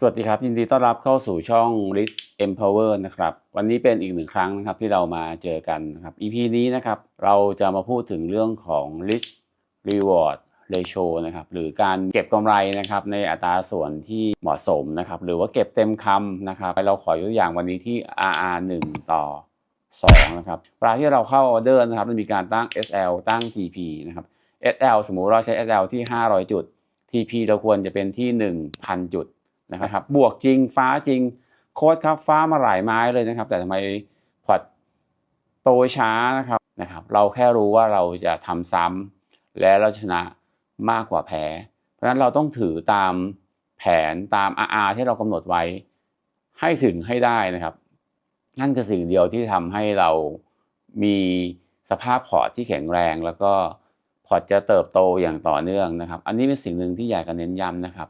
สวัสดีครับ ยินดีต้อนรับเข้าสู่ช่อง Rich Empower นะครับ วันนี้เป็นอีกหนึ่งครั้งนะครับที่เรามาเจอกันนะครับ EP นี้นะครับเราจะมาพูดถึงเรื่องของ Rich Reward Ratio นะครับหรือการเก็บกำไรนะครับในอัตราส่วนที่เหมาะสมนะครับหรือว่าเก็บเต็มคำนะครับเราขอยกตัวอย่างวันนี้ที่ RR 1 ต่อ 2 นะครับเวลาที่เราเข้าออเดอร์นะครับมันมีการตั้ง SL ตั้ง TP นะครับ SL สมมุติเราใช้ SL ที่ 500 จุด TP เราควรจะเป็นที่ 1,000 จุด นะครับ บวกจริงฟ้าจริง โค้ดครับฟ้ามาหลายไม้เลยนะครับ แต่ทำไมพอร์ตโตช้านะครับนะครับ เราแค่รู้ว่าเราจะทำซ้ำและเราชนะมากกว่าแพ้ เพราะฉะนั้นเราต้องถือตามแผนตาม RR ที่เรากำหนดไว้ ให้ถึงให้ได้นะครับ นั่นคือสิ่งเดียวที่ทำให้เรามีสภาพพอร์ตที่แข็งแรงแล้วก็พอร์ตจะเติบโตอย่างต่อเนื่องนะครับ อันนี้เป็นสิ่งหนึ่งที่อยากจะเน้นย้ำนะครับ